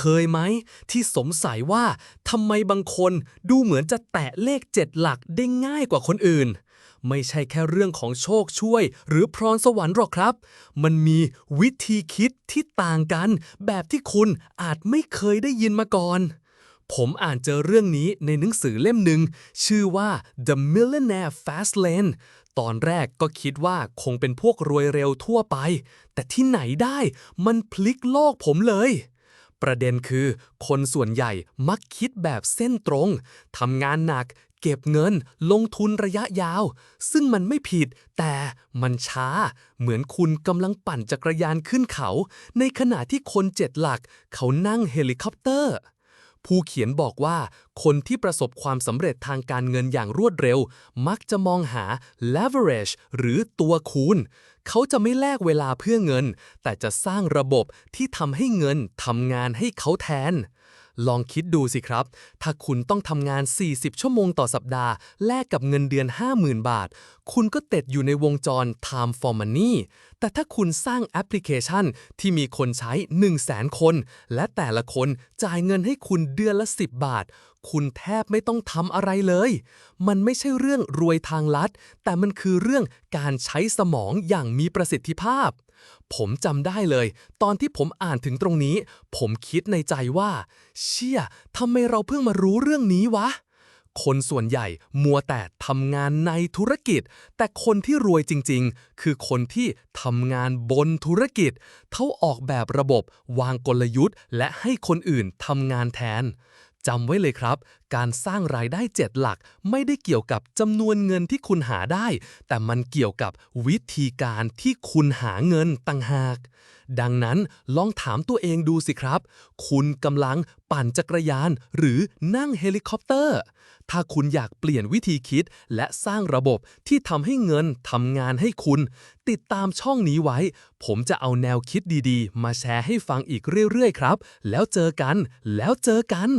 เคยไหม ที่สงสัยว่าทำไมบางคนดูเหมือนจะแตะเลขเจ็ดหลักได้ง่ายกว่าคนอื่น ไม่ใช่แค่เรื่องของโชคช่วย หรือพรสวรรค์หรอกครับ มันมีวิธีคิดที่ต่างกัน แบบที่คุณอาจไม่เคยได้ยินมาก่อน ผมอ่านเจอเรื่องนี้ในหนังสือเล่มหนึ่ง ชื่อว่า The Millionaire Fast Lane ตอนแรกก็คิดว่าคงเป็นพวกรวยเร็วทั่วไป แต่ที่ไหนได้มันพลิกโลกผมเลย ประเด็นคือ คนส่วนใหญ่มักคิดแบบเส้นตรงทำงานหนัก เก็บเงิน ลงทุนระยะยาว ซึ่งมันไม่ผิด แต่มันช้า เหมือนคุณกำลังปั่นจักรยานขึ้นเขา ในขณะที่คนเจ็ดหลัก เขานั่งเฮลิคอปเตอร์ผู้เขียนบอกว่า คนที่ประสบความสำเร็จทางการเงินอย่างรวดเร็ว มักจะมองหา leverage หรือตัวคูณ เขาจะไม่แลกเวลาเพื่อเงิน แต่จะสร้างระบบที่ทำให้เงินทำงานให้เขาแทน ลองคิดดูสิครับ ถ้าคุณต้องทำงาน 40 ชั่วโมงต่อสัปดาห์ แลกกับเงินเดือน 50,000 บาท คุณก็ติดอยู่ในวงจร time for money แต่ถ้าคุณสร้างแอปพลิเคชันที่มีคนใช้ 100,000 คน และแต่ละคนจ่ายเงินให้คุณเดือนละ 10 บาทคุณแทบไม่ต้องทำอะไรเลย มันไม่ใช่เรื่องรวยทางลัด แต่มันคือเรื่องการใช้สมองอย่างมีประสิทธิภาพ ผมจำได้เลย ตอนที่ผมอ่านถึงตรงนี้ ผมคิดในใจว่า เชี่ยทำไมเราเพิ่งมารู้เรื่องนี้วะคนส่วนใหญ่มัวแต่ทำงานในธุรกิจ แต่คนที่รวยจริงๆ คือคนที่ทำงานบนธุรกิจเขาออกแบบระบบ วางกลยุทธ์ และให้คนอื่นทำงานแทน จำไว้เลยครับ การสร้างรายได้เจ็ดหลัก ไม่ได้เกี่ยวกับจำนวนเงินที่คุณหาได้ แต่มันเกี่ยวกับวิธีการที่คุณหาเงินต่างหาก ดังนั้นลองถามตัวเองดูสิครับ คุณกำลังปั่นจักรยานหรือนั่งเฮลิคอปเตอร์ ถ้าคุณอยากเปลี่ยนวิธีคิด และสร้างระบบที่ทำให้เงินทำงานให้คุณ ติดตามช่องนี้ไว้ ผมจะเอาแนวคิดดีๆ มาแชร์ให้ฟังอีกเรื่อยๆ ครับ แล้วเจอกัน แล้วเจอกัน